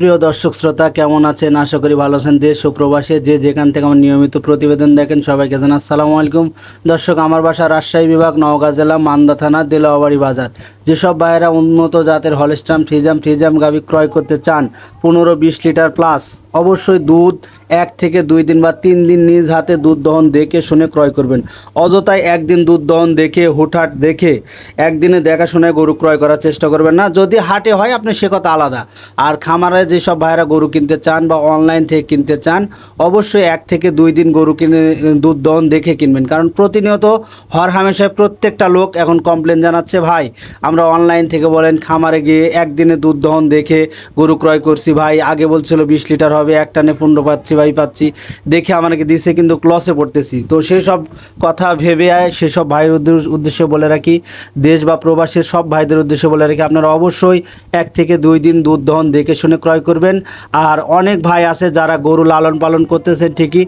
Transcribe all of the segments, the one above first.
প্রিয় দর্শক শ্রোতা, কেমন আছেন? আশা করি ভালো আছেন। দেশ ও প্রবাসে যে যেখান থেকে আমার নিয়মিত প্রতিবেদন দেখেন সবাইকে জানা আসসালামু আলাইকুম। দর্শক, আমার বাসা রাজশাহী বিভাগ, নওগাঁ জেলা, মান্দা থানা, দিলাওয়াবাড়ি বাজার। যেসব ভাইয়েরা উন্নত জাতের হলস্টাম, ফ্রিজাম ফ্রিজাম গাভি ক্রয় করতে চান পনেরো বিশ লিটার প্লাস অবশ্যই দুধ এক থেকে দুই দিন বা তিন দিন নিজ হাতে দুধ দহন দেখে শুনে ক্রয় করবেন। অযথায় একদিন দুধ দহন দেখে, হুটহাট দেখে একদিনে দেখাশোনায় গরু ক্রয় করার চেষ্টা করবেন না। যদি হাটে হয়, আপনি সে কথা আলাদা। আর খামারে যেসব ভাইরা গরু কিনতে চান বা অনলাইন থেকে কিনতে চান, অবশ্যই এক থেকে দুই দিন গরু কিনে, দুধ দহন দেখে কিনবেন। কারণ প্রতিনিয়ত হর হামেশায় প্রত্যেকটা লোক এখন কমপ্লেন জানাচ্ছে, ভাই, আমরা অনলাইন থেকে বলেন, খামারে গিয়ে একদিনে দুধ দহন দেখে গরু ক্রয় করছি, ভাই, আগে বলছিল বিশ লিটার হবে একটানে পনেরো পাচ্ছি, ভাই পাচ্ছি। দেখে আমাকে দিছে, কিন্তু লসে পড়তেছি। তো সেই সব কথা ভেবে আয়, সেসব ভাইয়ের উদ্দেশ্য- বলে রাখি। দেশ বা প্রবাসীর সব ভাইদের উদ্দেশ্যে বলে রাখি। আপনারা অবশ্যই এক থেকে দুই দিন দুধ দহন দেখে শুনে ক্রয় করবেন। আর অনেক ভাই আছে যারা গরু লালন পালন করতেছে ঠিকই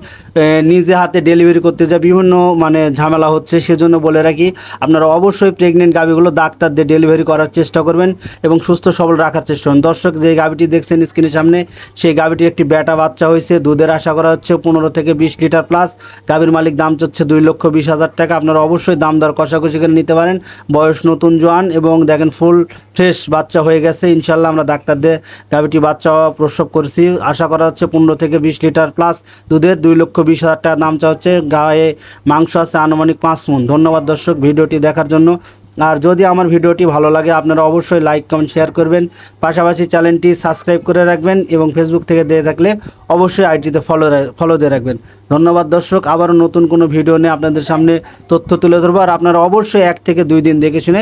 নিজে হাতে ডেলিভারি করতে যায় বিভিন্ন মানে ঝামেলা হচ্ছে, সেজন্য বলে রাখি। আপনারা অবশ্যই প্রেগনেন্ট গাভিগুলো ডাক্তার দিয়ে ডেলিভারি করার চেষ্টা করবেন এবং সুস্থ সবল রাখার চেষ্টা করুন দর্শক যে গাভিটি দেখছেন স্ক্রিনের সামনে, সেই গাভিটির একটি ব্যাটা বাচ্চা হয়েছে দুধের আশা করা হচ্ছে পনেরো থেকে বিশ লিটার প্লাস গাভির মালিক দাম চাচ্ছে দুই লক্ষ বিশ হাজার টাকা। আপনারা অবশ্যই দাম দর কষাকষি করে নিতে পারেন। বয়স নতুন, জোয়ান এবং দেখেন ফুল ফ্রেশ বাচ্চা হয়ে গেছে। ইনশাল্লাহ আমরা ডাক্তার দিয়ে গাভিটি বাচ্চা প্রসব করছি। আশা করা হচ্ছে পনেরো থেকে বিশ লিটার প্লাস দুধের দুই লক্ষ বিশ হাজার টাকা দাম চা হচ্ছে। গায়ে মাংস আছে আনুমানিক পাঁচ মন। ধন্যবাদ দর্শক ভিডিওটি দেখার জন্য। আর যদি আমার ভিডিওটি ভালো লাগে, আপনারা অবশ্যই লাইক কমেন্ট শেয়ার করবেন। পাশাপাশি চ্যানেলটি সাবস্ক্রাইব করে রাখবেন এবং ফেসবুক থেকে দিয়ে থাকলে অবশ্যই আইটিতে ফলো ফলো দিয়ে রাখবেন। ধন্যবাদ দর্শক, আবারও নতুন কোনো ভিডিও নিয়ে আপনাদের সামনে তথ্য তুলে ধরবো। আর আপনারা অবশ্যই এক থেকে দুই দিন দেখে শুনে